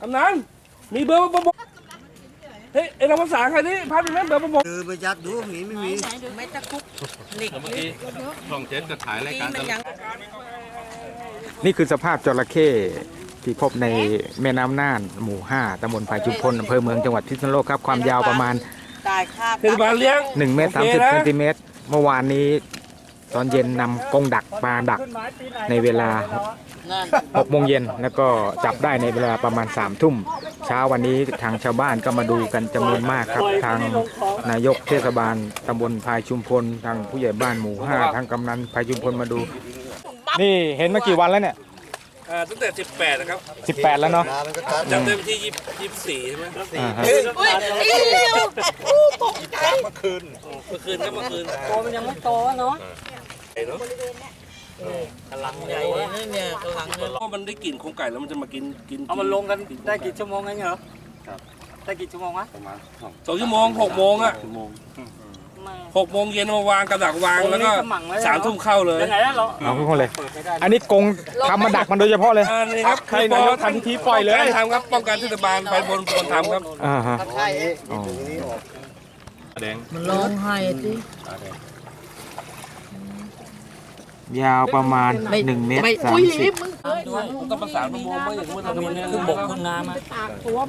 กำนันมีเบอร์ประมงเฮ้ยไอ้เราภาษาใครนี่พาดไปไหมเบอร์ประมงเออไปยัดดูหนีไม่มีไม่ตะคุกหลิกเมื่อกี้ช่องเจ็ดจะถ่ายรายตีการมันยังนี่คือสภาพจระเข้ที่พบในแม่น้ำน่าน หมู่ 5ตำบลภายชุมพลอำเภอเมืองจังหวัดพิษณุโลกครับ ความยาวประมาณตายค่าเทศบาลเลี้ยง1เมตรโอเคนะ30เซนติเมตรเมื่อวานนี้ ตอนเย็นนำกรงดักมาดักในเวลานั่น6โมงเย็นแล้วก็จับได้ในเวลาประมาณ3ทุ่ม เช้าวันนี้ทางชาวบ้านก็มาดูกันจำนวนมากครับ ทางนายกเทศบาลตำบลภายชุมพล ทางผู้ใหญ่บ้านหมู่5ทางกำนันภายชุมพลมาดู นี่เห็นมากี่วันแล้วเนี่ยอ่าตั้งแต่ 18 นะครับ 18 แล้วเนาะนามันก็ตัดจำได้วันที่20 24ใช่ไหมอ่าฮะอุ้ยอีเร็วอู้ตกใจเมื่อคืนก็เมื่อคืนโตมันยังไม่โตเนาะไอ้ เนาะกำลังใหญ่เลยเนี่ยกำลังเนี่ยเพราะมันได้กลิ่นโครงไก่แล้วมันจะมากินกินเอามันลงกันได้กี่ชั่วโมงไงเหรอได้กี่ชั่วโมงวะประมาณสองสองชั่วโมงหกโมงอะชั่วโมงหกโมงเย็นมาวางกับดักวางแล้วก็โอ้ยนี่ก็หมั่งไว้แล้วสามทุ่มเข้าเลยยังไงนะเราเอาทุกคนเลย อันนี้กรงทำมาดักมันโดยเฉพาะเลยอ่านี่ครับใครนายกทำพิธีปล่อยเลยป้งกันทำครับป้องกันเทศบาลไปบนคนทำครับอ่าฮะใช่อ๋อนี่ออกแดงมันร้องไห้สิ ยาวประมาณ1เมตรไม่สามอุ้ยสิบมึงผมต้องประสานประมงไม่อย่างนี้ว่าทำยังไงคือบกคุณน้ำอะ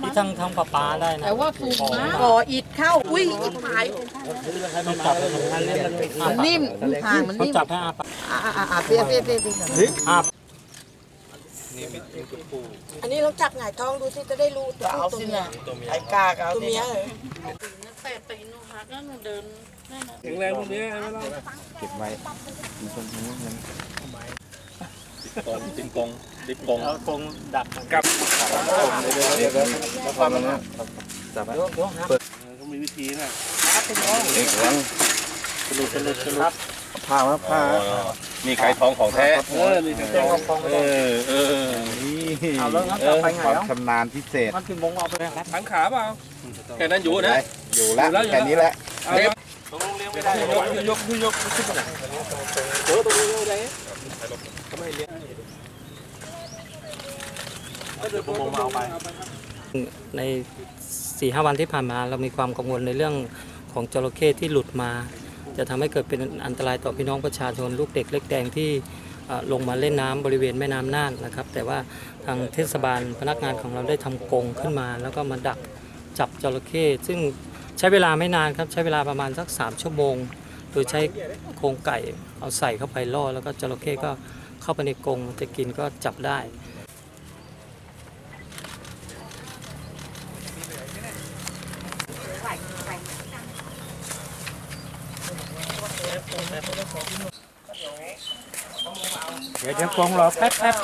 ที่ทั้งทั้งปลาปลาได้นะแต่ว่าสูงนะก่ออิฐเข้าอุ้ยอิฐหายต้องจับให้มันเล่นมันมันนิ่มทางมันต้องนิ่มจับให้อาปากอ่าอ่าอ่าเปียเปียเปียเปียอาอันนี้เราจับหงายท้องดูสิจะได้รู้ตัวเอาสิเนี่ยไอ้กากเอาตัวเมียเหรอแข็งแรงพวกนี้ไม่ต้องเก็บไว้กงติงกงติงกงเอากรงดักกลับความมันนะจับไว้เขามีวิธีนะเด็กหลังผ้ามาผ้า มีไข่ทองของแท้เออนี่ครับเออเออนี่เอาแล้วงั้นจับไปไงความแล้วชำนาญพิเศษมันกี่โมงเอาไปครับทั้งขาเปล่าแค่นั้นอยู่นะอยู่แล้วแค่นี้แหละเอาครับยกยกยกยกขึ้นมาเจอตรงนี้เลยทำไมเลี้ยงก็เดี๋ยวผมเอาไปในสี่ห้าวันที่ผ่านมาเรามีความกังวลในเรื่องของจระเข้ที่หลุดมา จะทำให้เกิดเป็นอันตรายต่อพี่น้องประชาชนลูกเด็กเล็กแดงที่ลงมาเล่นน้ำบริเวณแม่น้ำน่านนะครับ แต่ว่าทางเทศบาลพนักงานของเราได้ทำกรงขึ้นมา แล้วก็มาดักจับจระเข้ซึ่งใช้เวลาไม่นานครับใช้เวลาประมาณสัก 3 ชั่วโมง โดยใช้โครงไก่เอาใส่เข้าไปล่อแล้วก็จระเข้ก็เข้าไปในกรงจะกินก็จับได้ เดี๋ยวเดี๋ยวกรงรอแป๊บแป๊บ